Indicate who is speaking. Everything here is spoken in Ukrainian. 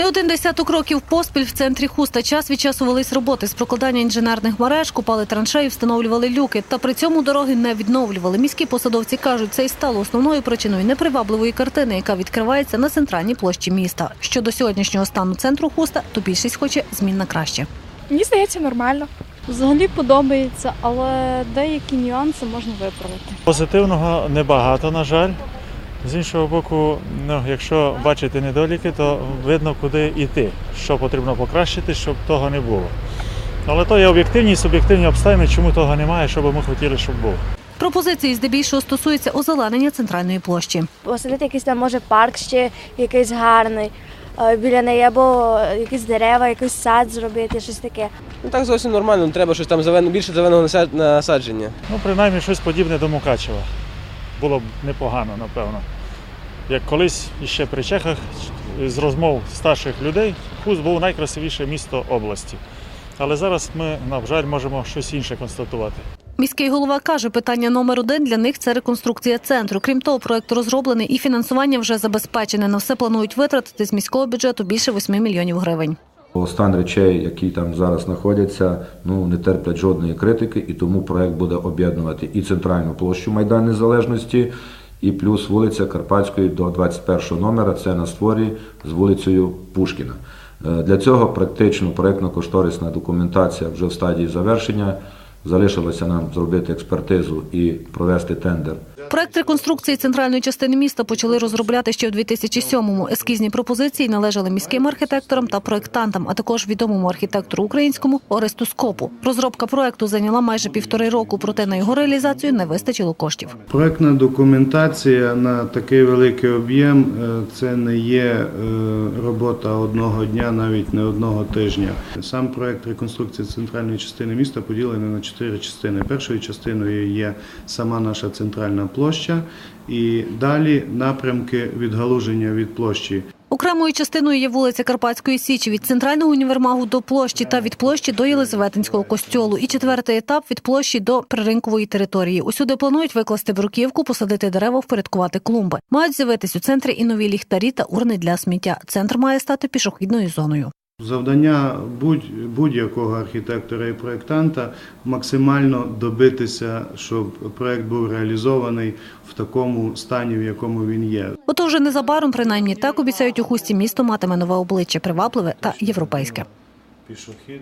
Speaker 1: Не один десяток років поспіль в центрі хуста час від часу велись роботи з прокладання інженерних мереж, купали траншеї, встановлювали люки. Та при цьому дороги не відновлювали. Міські посадовці кажуть, це й стало основною причиною непривабливої картини, яка відкривається на центральній площі міста. Щодо сьогоднішнього стану центру хуста, то більшість хоче змін на краще.
Speaker 2: Мені здається, нормально.
Speaker 3: Взагалі подобається, але деякі нюанси можна виправити.
Speaker 4: Позитивного небагато, на жаль. З іншого боку, ну, якщо бачити недоліки, то видно, куди йти, що потрібно покращити, щоб того не було. Але то є об'єктивні і суб'єктивні обставини, чому того немає, що би ми хотіли, щоб було.
Speaker 1: Пропозиції здебільшого стосуються озеленення центральної площі.
Speaker 5: посадити якийсь там може парк ще якийсь гарний е, біля неї, або якісь дерева, якийсь сад зробити, щось таке.
Speaker 6: Ну так зовсім нормально, треба щось там зелено, більше зеленого насадження.
Speaker 4: Ну, принаймні, щось подібне до Мукачева. Було б непогано, напевно. Як колись іще при Чехах з розмов старших людей, Хуст був найкрасивіше місто області. Але зараз ми, на жаль, можемо щось інше констатувати.
Speaker 1: Міський голова каже, питання номер один для них це реконструкція центру. Крім того, проект розроблений і фінансування вже забезпечене. На все планують витратити з міського бюджету більше 8 мільйонів гривень.
Speaker 7: Стан речей, які там зараз знаходяться, ну не терплять жодної критики, і тому проект буде об'єднувати і центральну площу Майдан Незалежності, і плюс вулиця Карпатської до 21 номера. Це на створі з вулицею Пушкіна. Е, Для цього практично проектно-кошторисна документація вже в стадії завершення. Залишилося нам зробити експертизу і провести тендер
Speaker 1: Проект реконструкції центральної частини міста почали розробляти ще в 2007-му. Ескізні пропозиції належали міським архітекторам та проектантам, а також відомому архітектору українському Оресту Скопу. Розробка проекту зайняла майже півтори року, проте на його реалізацію не вистачило коштів.
Speaker 8: Проектна документація на такий великий об'єм е, це не є е, робота одного дня, навіть не одного тижня. Сам проект реконструкції центральної частини міста поділений на чотири частини. Першою частиною є сама наша центральна площа, і далі напрямки відгалуження від площі.
Speaker 1: Окремою частиною є вулиця Карпатської Січі від центрального універмагу до площі та від площі до Єлизаветинського костьолу. І четвертий етап від площі до приринкової території. Усюди планують викласти бруківку, посадити дерева, впорядкувати клумби. Мають з'явитись у центрі і нові ліхтарі та урни для сміття. Центр має стати пішохідною зоною.
Speaker 8: Завдання будь- будь-якого архітектора і проєктанта максимально добитися, щоб проєкт був реалізований в такому стані, в якому він є.
Speaker 1: Ото вже незабаром, принаймні так обіцяють у хусті місто матиме нове обличчя, привабливе та європейське.
Speaker 8: Пішохід.